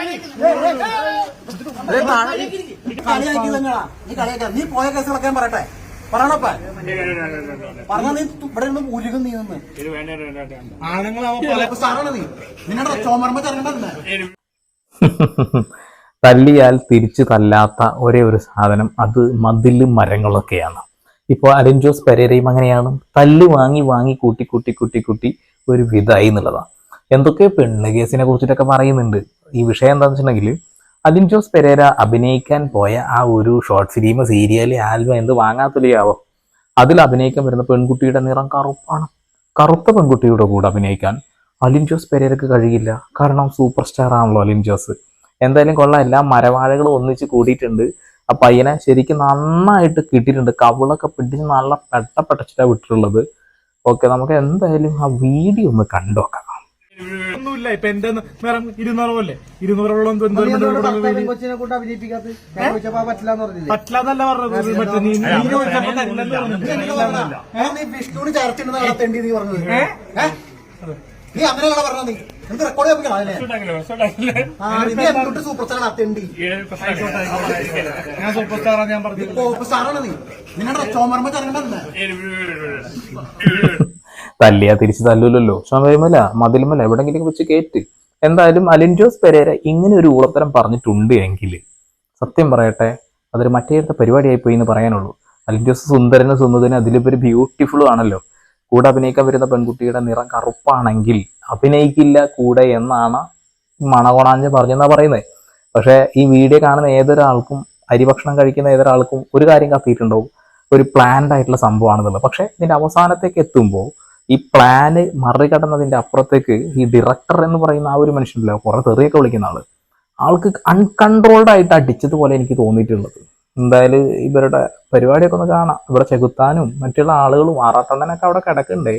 നീ നീ പോയ കേസുകളൊക്കെ ഞാൻ പറയട്ടെ പറയണപ്പ പറഞ്ഞ നീ ഇവിടെ നിന്ന് നീ നിന്ന് നീ ചോമർമ്മ തല്ലിയാൽ തിരിച്ചു തല്ലാത്ത ഒരേ ഒരു സാധനം അത് മതിലും മരങ്ങളൊക്കെയാണ്. ഇപ്പോൾ അലിൻ ജോസ് പെരേരയും അങ്ങനെയാണ്. തല്ല് വാങ്ങി വാങ്ങി കൂട്ടി കൂട്ടി കൂട്ടി കൂട്ടി ഒരു വിധായി എന്നുള്ളതാണ് എന്തൊക്കെ പെണ്ണ് കേസിനെ കുറിച്ചിട്ടൊക്കെ പറയുന്നുണ്ട്. ഈ വിഷയം എന്താണെന്ന് വെച്ചിട്ടുണ്ടെങ്കിൽ അലിൻ ജോസ് പെരേര അഭിനയിക്കാൻ പോയ ആ ഒരു ഷോർട്ട് ഫിലിം സീരിയൽ ആൽബം എന്ത് വാങ്ങാത്തലിയാവോ? അതിൽ അഭിനയിക്കാൻ വരുന്ന പെൺകുട്ടിയുടെ നിറം കറുപ്പാണ്. കറുത്ത പെൺകുട്ടിയുടെ കൂടെ അഭിനയിക്കാൻ അലിൻ ജോസ് പെരേരക്ക് കഴിയില്ല. കാരണം സൂപ്പർ സ്റ്റാർ ആണല്ലോ അലിൻ ജോസ്. എന്തായാലും കൊള്ളാം. എല്ലാ മരവാഴകളും ഒന്നിച്ച് കൂടിയിട്ടുണ്ട്. ആ പയ്യനെ ശരിക്കും നന്നായിട്ട് കിട്ടിയിട്ടുണ്ട്. കവിളൊക്കെ പിടിച്ച് നല്ല പെട്ട പെട്ടച്ചിട്ടാണ് വിട്ടിട്ടുള്ളത്. ഓക്കെ നമുക്ക് എന്തായാലും ആ വീഡിയോ ഒന്ന് കണ്ടോക്കാം. ഒന്നുമില്ല ഇപ്പൊ എന്റെ നിറം പോലെ. ഇരുന്നൂറോളം കൊച്ചിനെ കൊണ്ട് അഭിനയിപ്പിക്കാത്ത ഞാൻ ചോദിച്ചപ്പോ പറ്റില്ലാന്ന് പറഞ്ഞില്ലേ? പറ്റില്ലാന്നല്ല പറഞ്ഞത്. മറ്റേ നീ നീ ചോദിച്ചപ്പോ തരില്ലെന്ന് പറഞ്ഞില്ല. നീ വിഷ്ണുവിന് ചേർത്തിട്ട് നടത്തേണ്ടി നീ പറഞ്ഞത്. ഏ? നീ അങ്ങനെയാണ് പറഞ്ഞത് നീ? എന്ത് റെക്കോർഡ് ചെയ്യിപ്പിക്കണം അതിനെ ആ, നീ എന്തുകൊണ്ട് സൂപ്പർ സ്റ്റാർ നടത്തേണ്ടി ഞാൻ സൂപ്പർ സ്റ്റാറാണ് ഞാൻ പറഞ്ഞു സൂപ്പർ സ്റ്റാറാണ് നീ. നിങ്ങളുടെ ചോമർമ്മ ചെറങ്ങണ്ടല്ലേ തല്ലിയാ തിരിച്ച് തല്ലൂലല്ലോ. ചുമരുമല മതിലുമല എവിടെങ്കിലും വെച്ച് കേറ്റ്. എന്തായാലും അലിൻ ജോസ് പെരേര ഇങ്ങനെ ഒരു ഊളത്തരം പറഞ്ഞിട്ടുണ്ട് എങ്കിൽ സത്യം പറയട്ടെ അതൊരു മറ്റേടുത്ത പരിപാടിയായി പോയി എന്ന് പറയാനുള്ളൂ. അലിൻ ജോസ് സുന്ദരനും സുന്ദരനും ഒരു ബ്യൂട്ടിഫുൾ ആണല്ലോ. കൂടെ അഭിനയിക്കാൻ വരുന്ന പെൺകുട്ടിയുടെ നിറം കറുപ്പാണെങ്കിൽ അഭിനയിക്കില്ല കൂടെ എന്നാണ് മണകൊണാഞ്ച് പറഞ്ഞെന്നാ പറയുന്നത് പക്ഷേ ഈ വീഡിയോ കാണുന്ന ഏതൊരാൾക്കും അരിഭക്ഷണം കഴിക്കുന്ന ഏതൊരാൾക്കും ഒരു കാര്യം കത്തിയിട്ടുണ്ടാവും. ഒരു പ്ലാൻഡ് ആയിട്ടുള്ള സംഭവമാണെന്നുള്ളത്. പക്ഷേ ഇതിന്റെ അവസാനത്തേക്ക് എത്തുമ്പോൾ ഈ പ്ലാന് മറികടന്നതിന്റെ അപ്പുറത്തേക്ക് ഈ ഡയറക്ടർ എന്ന് പറയുന്ന ആ ഒരു മനുഷ്യനല്ലോ കുറേ തെറിയൊക്കെ വിളിക്കുന്ന ആൾ. ആൾക്ക് അൺകൺട്രോൾഡ് ആയിട്ട് അടിച്ചതുപോലെ എനിക്ക് തോന്നിയിട്ടുള്ളത്. എന്തായാലും ഇവരുടെ പരിപാടിയൊക്കെ ഒന്ന് കാണാം. ഇവിടെ ചെകുത്താനും മറ്റുള്ള ആളുകളും ആറാട്ടണ്ണനൊക്കെ അവിടെ കിടക്കണ്ടേ?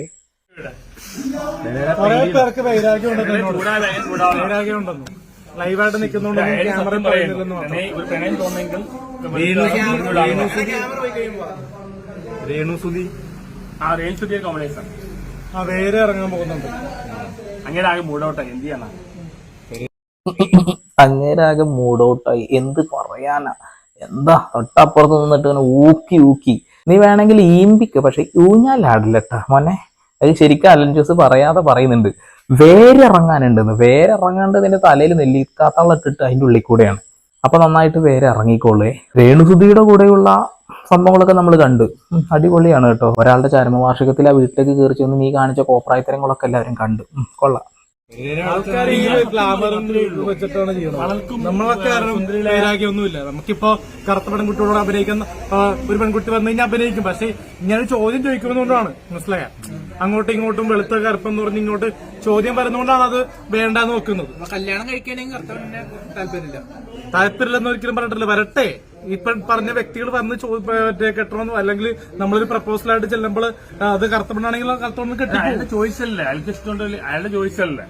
കുറെ പേർക്ക് വൈരാഗ്യം ഉണ്ടെന്ന് എന്നോട്. വൈരാഗ്യം ഉണ്ടെന്നു ലൈവായിട്ട് നിൽക്കുന്നോണ്ട് ക്യാമറ പറയുന്നില്ലെന്ന് മാത്രം. രേണുസുതി ആ റേൽസുതിയ കോമ്പിനേഷൻ ആ വേറെ ഇറങ്ങാൻ പോകുന്നുണ്ട്. അങ്ങനെ ആകെ മൂടോട്ടെ എന്ത് ചെയ്യാനാ? അങ്ങേരാകെ മൂടോട്ടായി. എന്ത് പറയാനാ? എന്താ? തൊട്ടപ്പുറത്ത് നിന്നിട്ട് ഇങ്ങനെ ഊക്കി ഊക്കി. നീ വേണമെങ്കിൽ ഈമ്പിക്ക് പക്ഷെ ഊഞ്ഞാലാടില്ലട്ടാ മോനെ. അത് ശരിക്കും അലൻ ജോസ് പറയാതെ പറയുന്നുണ്ട്. വേരിറങ്ങാനുണ്ടെന്ന്. വേരിറങ്ങാണ്ട് നിന്റെ തലയിൽ നെല്ലിക്കാത്തള്ള ഇട്ടിട്ട് അതിന്റെ ഉള്ളിൽ കൂടെയാണ്. അപ്പൊ നന്നായിട്ട് വേറെ ഇറങ്ങിക്കോളേ രേണുസുതിയുടെ കൂടെയുള്ള സംഭവങ്ങളൊക്കെ നമ്മൾ കണ്ടു. അടിപൊളിയാണ് കേട്ടോ. ഒരാളുടെ ചരമവാർഷികത്തിൽ ആ വീട്ടിലേക്ക് കയറി ചെന്ന് നീ കാണിച്ച കോപ്രായത്തരങ്ങളൊക്കെ എല്ലാവരും കണ്ടു. കൊള്ളാം. ആൾക്കാർ ഈ വെച്ചിട്ടാണ് ചെയ്യുന്നത്. നമ്മളൊക്കെ നമുക്കിപ്പോ കറുത്ത പെൺകുട്ടിയോട് അഭിനയിക്കുന്ന ഒരു പെൺകുട്ടി വന്നു കഴിഞ്ഞാൽ അഭിനയിക്കും. പക്ഷെ ഇങ്ങനെ ചോദ്യം ചോദിക്കുന്നതുകൊണ്ടാണ്. മനസ്സിലായ? അങ്ങോട്ടും ഇങ്ങോട്ടും വെളുത്ത കറുപ്പെന്ന് പറഞ്ഞ് ഇങ്ങോട്ട് ചോദ്യം വരുന്നതുകൊണ്ടാണ് അത് വേണ്ടാന്ന് നോക്കുന്നത്. കല്യാണം കർത്തവ്യത്തിന് താല്പര്യമില്ല. താല്പര്യമില്ലെന്ന് ഒരിക്കലും പറഞ്ഞിട്ടില്ല. വരട്ടെ. ഇപ്പൊ പറഞ്ഞ വ്യക്തികൾ വന്ന് കെട്ടണമെന്നോ അല്ലെങ്കിൽ നമ്മളൊരു പ്രപ്പോസലായിട്ട് ചെല്ലുമ്പോൾ അത് കറുത്തപ്പെടാണെങ്കിൽ കറുത്തപ്പെണ്ണ് കെട്ടി അയാളുടെ ചോയ്സ് അല്ലേ അയാൾക്ക് ഇഷ്ടമുണ്ടല്ലേ അയാളുടെ ചോയ്സ് അല്ലേ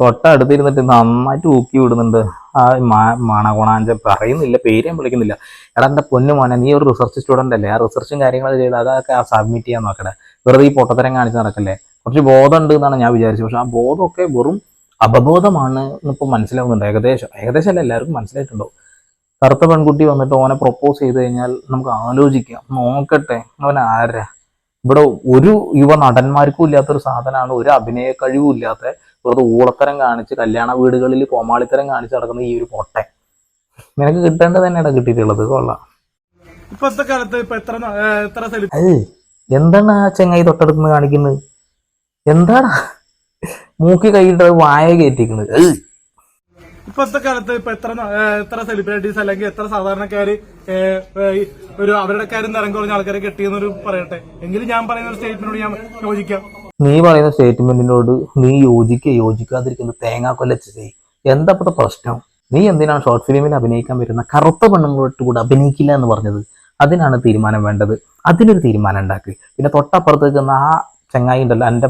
തൊട്ടടുത്തിരുന്നിട്ട് നന്നായിട്ട് ഊക്കി വിടുന്നുണ്ട്. ആ മണകോണാഞ്ച പറയുന്നില്ല പേര് ഞാൻ വിളിക്കുന്നില്ല. എടാ എന്റെ പൊന്നു മോനെ നീ ഒരു റിസർച്ച് സ്റ്റുഡന്റ് അല്ലേ? ആ റിസർച്ചും കാര്യങ്ങളും ചെയ്ത് അതൊക്കെ ആ സബ്മിറ്റ് ചെയ്യാൻ നോക്കട്ടെ വെറുതെ ഈ പൊട്ടത്തരം കാണിച്ച് നടക്കല്ലേ? കുറച്ച് ബോധമുണ്ട് എന്നാണ് ഞാൻ വിചാരിച്ചത്. പക്ഷെ ആ ബോധമൊക്കെ വെറും അപബോധമാണ് ഇപ്പൊ മനസ്സിലാവുന്നുണ്ട്. ഏകദേശം ഏകദേശം അല്ല എല്ലാവർക്കും മനസ്സിലായിട്ടുണ്ടോ കറുത്ത പെൺകുട്ടി വന്നിട്ട് ഓനെ പ്രൊപ്പോസ് ചെയ്ത് കഴിഞ്ഞാൽ നമുക്ക് ആലോചിക്കാം. നോക്കട്ടെ അവൻ ആരാ? ഇവിടെ ഒരു യുവ നടന്മാർക്കും ഇല്ലാത്തൊരു സാധനമാണ് ഒരു അഭിനയ കഴിവും ഇല്ലാത്ത വെറുതെ ഊളത്തരം കാണിച്ച് കല്യാണ വീടുകളിൽ കോമാളിത്തരം കാണിച്ച് നടക്കുന്ന ഈ ഒരു പൊട്ടെ നിനക്ക് കിട്ടേണ്ടത് തന്നെയാണ് കിട്ടിയിട്ടുള്ളത് കൊള്ളാം. ഇപ്പോഴത്തെ കാലത്ത് ഇപ്പൊ എത്ര എത്ര എന്താണ് ആ ചെങ്ങായി തൊട്ടടുത്ത് കാണിക്കുന്നത് എന്താണ് മൂക്കി കൈയിട്ട് വായ കയറ്റിക്കുന്നത്. ഇപ്പോഴത്തെ കാലത്ത് ഇപ്പൊ എത്ര എത്ര സെലിബ്രിറ്റീസ് അല്ലെങ്കിൽ എത്ര സാധാരണക്കാര് ഒരു അവരുടെ കാര്യം നിറം കുറഞ്ഞ ആൾക്കാരെ കെട്ടിയെന്നൊരു പറയട്ടെ. എങ്കിലും ഞാൻ പറയുന്ന ഒരു സ്റ്റേറ്റ്മെന്റിനോട് ഞാൻ യോജിക്കാം. നീ പറയുന്ന സ്റ്റേറ്റ്മെന്റിനോട് നീ യോജിക്കുക യോജിക്കാതിരിക്കുന്നത് തേങ്ങാ കൊല്ലച്ച് ചെയ് എന്താ പ്രശ്നം? നീ എന്തിനാണ് ഷോർട്ട് ഫിലിമിൽ അഭിനയിക്കാൻ വരുന്ന കറുത്ത പെണ്ണുങ്ങളോട്ട് കൂടെ അഭിനയിക്കില്ല എന്ന് പറഞ്ഞത്? അതിനാണ് തീരുമാനം വേണ്ടത്. അതിനൊരു തീരുമാനം ഉണ്ടാക്കി. പിന്നെ തൊട്ടപ്പുറത്തേക്ക് നിന്ന ആ ചങ്ങായി ഉണ്ടല്ലോ എന്റെ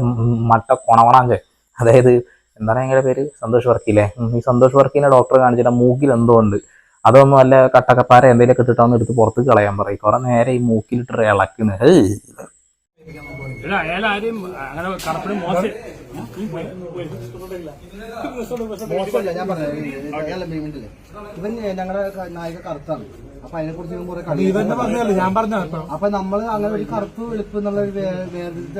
മട്ട കൊണവണാങ്ക. അതായത് എന്താണ് ഞങ്ങളുടെ പേര്? സന്തോഷ് വർക്കിയില്ലേ ഈ സന്തോഷ് വർക്കിനെ ഡോക്ടറെ കാണിച്ചിട്ട് ആ മൂക്കിൽ എന്തോ ഉണ്ട് അതൊന്നും അല്ല കട്ടക്കപ്പാര എന്തെങ്കിലും കിട്ടിട്ടാന്ന് എടുത്ത് പുറത്ത് കളയാൻ പറയും. കുറെ നേരെ ഈ മൂക്കിലിട്ട് ഇളക്കുന്നു ഞങ്ങളുടെ നായിക കറുത്താണ്. അപ്പൊ അതിനെ കുറിച്ച് ഞാൻ പറഞ്ഞ അപ്പൊ നമ്മൾ അങ്ങനെ ഒരു കറുപ്പ് വെളുപ്പ് എന്നുള്ള കാണുന്ന വേർതിരിച്ച്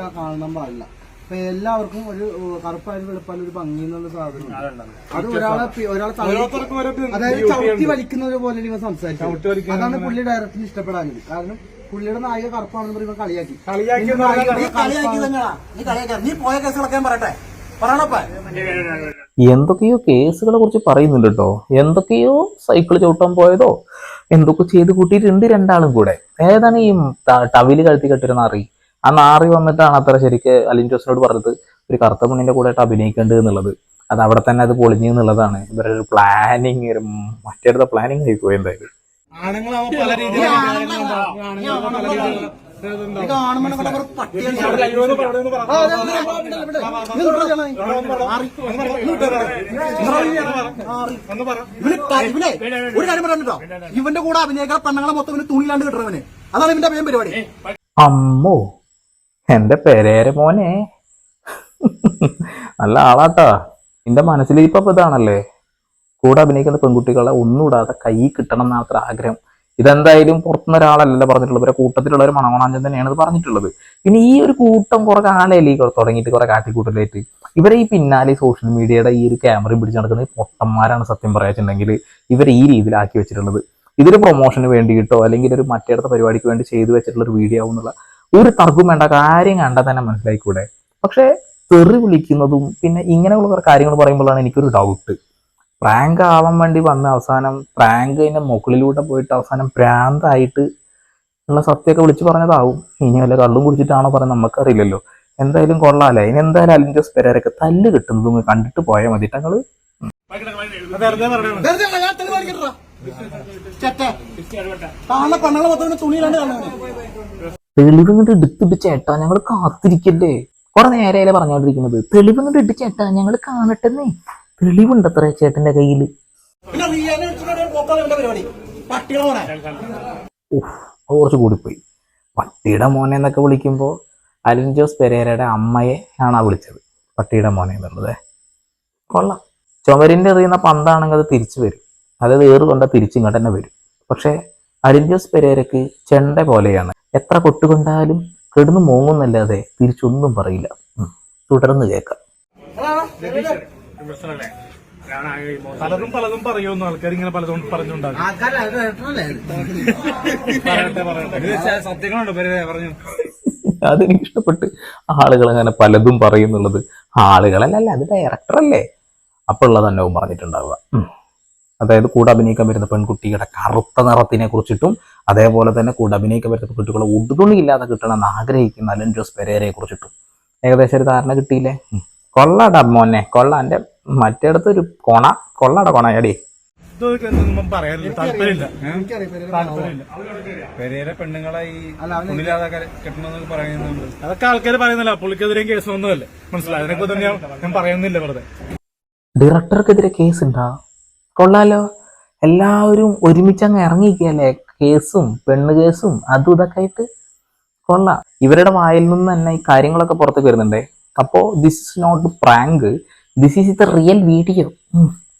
പാടില്ല അപ്പൊ എല്ലാവർക്കും ഒരു കറുപ്പായാലും വെളുപ്പായാലും ഒരു ഭംഗി എന്നുള്ള സാധനം. അത് ഒരാളെ ഒരാളെ അതായത് ചവിട്ടി വലിക്കുന്നത് പോലെ ഇവ സംസാരിക്കും സംസാരിച്ചു അതാണ് പുള്ളി ഡയറക്ടറിന് ഇഷ്ടപ്പെടാഞ്ഞത്. കാരണം പുള്ളിയുടെ നായിക കറുപ്പാണെന്ന് പറയുമ്പോൾ കളിയാക്കി. കളിയാക്കി എന്ന് പറഞ്ഞാൽ നീ കളിയാക്കി തന്നെയാ. നീ പോയ കേസുകളൊക്കെ പറയട്ടെ. പറയണപ്പ എന്തൊക്കെയോ കേസുകളെ കുറിച്ച് പറയുന്നുണ്ട് കേട്ടോ എന്തൊക്കെയോ സൈക്കിൾ ചവിട്ടാൻ പോയതോ എന്തൊക്കെ ചെയ്ത് കൂട്ടിയിട്ടുണ്ട് രണ്ടാളും കൂടെ. ഏതാണ് ഈ ടവിൽ കഴുത്തി കെട്ടിരുന്ന നാറി? ആ നാറി വന്നിട്ടാണ് അത്ര ശരിക്ക് അലിൻ ജോസിനോട് പറഞ്ഞത്. ഒരു കറുത്ത പെണ്ണിന്റെ കൂടെ ആയിട്ട് അഭിനയിക്കേണ്ടത് എന്നുള്ളത്. അത് അവിടെ തന്നെ അത് പൊളിഞ്ഞു എന്നുള്ളതാണ്. ഇവരുടെ ഒരു പ്ലാനിങ് ഒരു മറ്റേടുത്ത പ്ലാനിങ് ആയിപ്പോയി പോയി എന്തായാലും. ഒരു കാര്യം പറഞ്ഞോ ഇവന്റെ കൂടെ അഭിനയിക്കാൻ പെണ്ണുങ്ങളെ മൊത്തം തുണിയിലാണ്ട് കിട്ടണവന്. അതാണ് ഇവന്റെ മെയിൻ പരിപാടി. അമ്മോ. എന്റെ പെരേര മോനെ. നല്ല ആളാട്ടാ. മനസ്സിൽ ഇപ്പൊ ഇതാണല്ലേ? കൂടെ അഭിനയിക്കുന്ന പെൺകുട്ടികളെ ഒന്നുകൂടാതെ കൈ കിട്ടണം എന്നാണ് അത്ര ആഗ്രഹം. ഇതെന്തായാലും പുറത്തുനിന്ന് ഒരാളല്ലല്ലോ പറഞ്ഞിട്ടുള്ളത്. ഇവരെ കൂട്ടത്തിലുള്ള ഒരു മണമണാഞ്ചൻ തന്നെയാണ് ഇത് പറഞ്ഞിട്ടുള്ളത്. പിന്നെ ഈ ഒരു കൂട്ടം കുറെ കാലയല്ലേ ഈ തുടങ്ങിയിട്ട് കുറെ കാട്ടിക്കൂട്ടലായിട്ട് ഇവരെ ഈ പിന്നാലെ സോഷ്യൽ മീഡിയയുടെ ഈ ഒരു ക്യാമറയും പിടിച്ച് നടക്കുന്ന പൊട്ടന്മാരാണ് സത്യം പറയാച്ചിട്ടുണ്ടെങ്കിൽ ഇവരെ ഈ രീതിയിലാക്കി വെച്ചിട്ടുള്ളത്. ഇതൊരു പ്രൊമോഷന് വേണ്ടിയിട്ടോ അല്ലെങ്കിൽ ഒരു മറ്റേടത്തെ പരിപാടിക്ക് വേണ്ടി ചെയ്തു വെച്ചിട്ടുള്ള ഒരു വീഡിയോ ആവുന്നുള്ള ഒരു തർക്കവും വേണ്ട കാര്യം കണ്ടാൽ തന്നെ മനസ്സിലായിക്കൂടെ പക്ഷേ തെറി വിളിക്കുന്നതും പിന്നെ ഇങ്ങനെയുള്ള കുറെ കാര്യങ്ങൾ പറയുമ്പോഴാണ് എനിക്കൊരു ഡൗട്ട് പ്രാങ്ക് ആവാൻ വേണ്ടി വന്ന അവസാനം പ്രാങ്ക് അതിന്റെ മുകളിലൂടെ പോയിട്ട് അവസാനം പ്രാന്തായിട്ട് ഉള്ള സത്യമൊക്കെ വിളിച്ചു പറഞ്ഞതാവും ഇനി വല്ല കള്ളും കുടിച്ചിട്ടാണോ പറയുന്നത് നമുക്കറിയില്ലല്ലോ എന്തായാലും കൊള്ളാല്ലേ ഇനി എന്തായാലും അലിന്റെ പെരേരൊക്കെ തല്ല് കിട്ടുന്നതും കണ്ടിട്ട് പോയാൽ മതി. ചെറ്റേ. കാണുന്ന പെണ്ണുങ്ങളെ മൊത്തം തുണിയിലാണ് കാണുന്നത് തെളിവ് ഇങ്ങോട്ട് എടുത്തിട്ട് ചേട്ടാ ഞങ്ങൾ കാത്തിരിക്കല്ലേ കുറെ നേരെയല്ലേ പറഞ്ഞോണ്ടിരിക്കുന്നത്. തെളിവ് ഇങ്ങോട്ട് ഇട്ട് ചേട്ടാ ഞങ്ങൾ കാണട്ടെന്നേ. തെളിവുണ്ടത്രേ ചേട്ടന്റെ കയ്യിൽ അത് കുറച്ച് കൂടിപ്പോയി. പട്ടിയുടെ മോനെ എന്നൊക്കെ വിളിക്കുമ്പോൾ അലിൻ ജോസ് പെരേരയുടെ അമ്മയെ ആണ് വിളിച്ചത്. പട്ടിയുടെ മോനെ എന്നുള്ളത്. കൊള്ളാം. ചുമരിന്റെ എറിയുന്ന പന്താണെങ്കിൽ അത് തിരിച്ചു വരും. അതായത് ഏറ് കൊണ്ട തിരിച്ചിങ്ങോട്ട് തന്നെ വരും. പക്ഷെ അലിൻ ജോസ് പെരേരക്ക് ചെണ്ട പോലെയാണ്. എത്ര കൊട്ടുകൊണ്ടാലും കിടന്നു മോങ്ങുന്നല്ലാതെ തിരിച്ചൊന്നും പറയില്ല. തുടർന്ന് കേൾക്കാം. പലതും പലതും പറയുമെന്ന് ആൾക്കാർ ഇങ്ങനെ പലതും പറഞ്ഞുണ്ടാകും. പറയട്ടെ പറയട്ടെ. സത്യങ്ങളുണ്ട്. പറഞ്ഞു അതെനിക്ക് ഇഷ്ടപ്പെട്ട് ആളുകൾ അങ്ങനെ പലതും പറയുന്നുള്ളത് ആളുകളല്ല അത് ഡയറക്ടറല്ലേ? അപ്പോൾ തന്നെ പറഞ്ഞിട്ടുണ്ടാവുക. അതായത് കൂടെ അഭിനയിക്കാൻ വരുന്ന പെൺകുട്ടിയുടെ കറുത്ത നിറത്തിനെ കുറിച്ചിട്ടും അതേപോലെ തന്നെ കൂടെ അഭിനയിക്കാൻ പറ്റുന്ന കുട്ടികൾ ഉടുതുണി ഇല്ലാതെ കിട്ടണമെന്ന് ആഗ്രഹിക്കുന്ന അലൻ ജോസ് പെരേരയെ കുറിച്ചിട്ടും. ഏകദേശം ഒരു ധാരണ കിട്ടിയില്ലേ? കൊള്ളാട മോനെ. കൊള്ള. എന്റെ മറ്റേടത്ത് ഒരു കൊണ കൊള്ളാടാ അവന് പറയുന്നുണ്ട്. അതൊക്കെ ആൾക്കാർ പറയുന്നില്ല. പുള്ളിക്കെതിരെയും കേസ് ഒന്നുമല്ലേ മനസ്സിലായി? അതിനെക്കുറിച്ച് ഞാൻ ഞാൻ പറയുന്നില്ല വെറുതെ. ഡയറക്ടർക്കെതിരെ കേസ് ഉണ്ടാ കൊള്ളാലോ. എല്ലാവരും ഒരുമിച്ച് അങ്ങ് ഇറങ്ങിയിരിക്കുകയല്ലേ? കേസും പെണ്ണ് കേസും അതും ഇതൊക്കെ ആയിട്ട് കൊള്ളാം ഇവരുടെ വായിൽ നിന്ന് തന്നെ ഈ കാര്യങ്ങളൊക്കെ പുറത്തേക്ക് വരുന്നുണ്ടേ അപ്പോ this is not prank this is the real video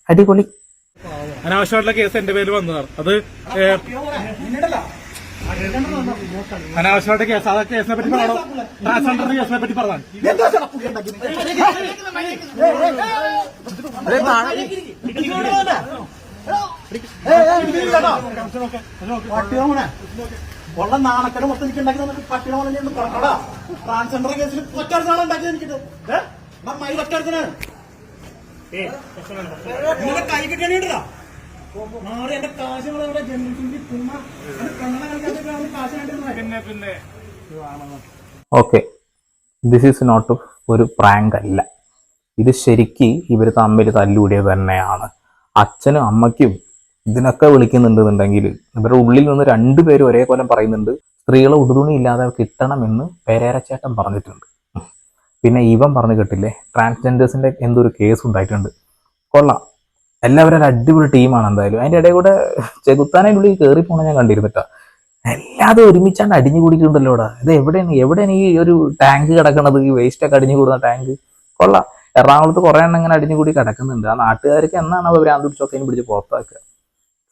അടിപൊളി അനാവശ്യമായിട്ടുള്ള കേസ് എന്റെ പേര് വന്നതാണ് അത് അനാവശ്യമായിട്ട് കേസ് ആ കേസിനെ പറ്റി പറയണോ ട്രാൻസ്ജെൻഡർ കേസിനെ പറ്റി മോനെ ഉള്ള നാണക്കട മൊത്തം എനിക്ക് ഉണ്ടാക്കി തന്നിട്ട് ഒന്ന് പറഞ്ഞോടാ ട്രാൻസ്ജെൻഡർ കേസിൽ ഒറ്റടുത്താണ് ഉണ്ടാക്കിയത് എനിക്കിട്ട് ഏഹ് മൈ ഒറ്റടുത്തനാണ് നിങ്ങളുടെ കൈ കിട്ടിയാ മാറി എന്റെ കാശ് ഇവിടെ പിന്നെ പിന്നെ ഓക്കെ ദിസ് ഈസ് നോട്ട് ഒരു പ്രാങ്ക് അല്ല. ഇത് ശരിക്ക് ഇവർ തമ്മിൽ തല്ലുകൂടിയത് തന്നെയാണ്. അച്ഛനും അമ്മയ്ക്കും ഇതിനൊക്കെ വിളിക്കുന്നുണ്ടെന്നുണ്ടെങ്കിൽ ഇവരുടെ ഉള്ളിൽ നിന്ന് രണ്ടുപേരും ഒരേ കൊല്ലം പറയുന്നുണ്ട്. സ്ത്രീകളെ ഉടുതുണി ഇല്ലാതെ കിട്ടണമെന്ന് പേരേരച്ചേട്ടൻ പറഞ്ഞിട്ടുണ്ട്. പിന്നെ ഇവൻ പറഞ്ഞു കേട്ടില്ലേ ട്രാൻസ്ജെൻഡേഴ്സിന്റെ എന്തൊരു കേസ് ഉണ്ടായിട്ടുണ്ട്. കൊള്ളാം. എല്ലാവരും അടിപൊളി ടീമാണ് എന്തായാലും. അതിന്റെ ഇടയിൽ കൂടെ ചെകുത്താനതിന്റെ ഉള്ളിൽ കയറി പോണ ഞാൻ കണ്ടിരുന്നിട്ടാ. എല്ലാതും ഒരുമിച്ചാണ്ട് അടിഞ്ഞു കൂടിയിട്ടുണ്ടല്ലോടാ ഇത് എവിടെയാണ് എവിടെയാണ് ഈ ഒരു ടാങ്ക് കിടക്കണത്? ഈ വേസ്റ്റൊക്കെ അടിഞ്ഞു കൂടുന്ന ടാങ്ക് കൊള്ളാം. എറണാകുളത്ത് കുറേ എണ്ണം ഇങ്ങനെ അടിഞ്ഞു കൂടി കിടക്കുന്നുണ്ട്. ആ നാട്ടുകാർക്ക് എന്നാണ് അവർ ഭ്രാന്ത് പിടിച്ച് പുറത്താക്കുക?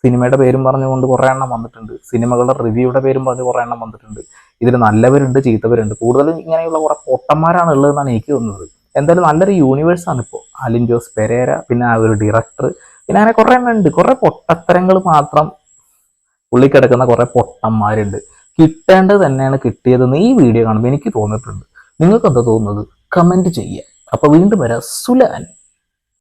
സിനിമയുടെ പേരും പറഞ്ഞുകൊണ്ട് കുറേ എണ്ണം വന്നിട്ടുണ്ട്. സിനിമകളുടെ റിവ്യൂയുടെ പേരും പറഞ്ഞ് കുറേ എണ്ണം വന്നിട്ടുണ്ട്. ഇതിൽ നല്ലവരുണ്ട് ചീത്തവരുണ്ട്. കൂടുതലും ഇങ്ങനെയുള്ള കുറെ പൊട്ടന്മാരാണ് ഉള്ളതെന്നാണ് എനിക്ക് തോന്നുന്നത്. എന്തായാലും നല്ലൊരു യൂണിവേഴ്സാണ് ഇപ്പോൾ അലിൻ ജോസ് പെരേര പിന്നെ ആ ഒരു ഡയറക്ടർ പിന്നെ അങ്ങനെ കുറേ എണ്ണം ഉണ്ട്. കുറേ പൊട്ടത്തരങ്ങൾ മാത്രം കുറേ കുറെ പൊട്ടന്മാരുണ്ട്. കിട്ടേണ്ടത് തന്നെയാണ് കിട്ടിയതെന്ന് ഈ വീഡിയോ കാണുമ്പോൾ എനിക്ക് തോന്നിയിട്ടുണ്ട്. നിങ്ങൾക്ക് എന്താ തോന്നുന്നത്? കമന്റ് ചെയ്യുക. അപ്പോൾ വീണ്ടും വരാം. സുലാൻ.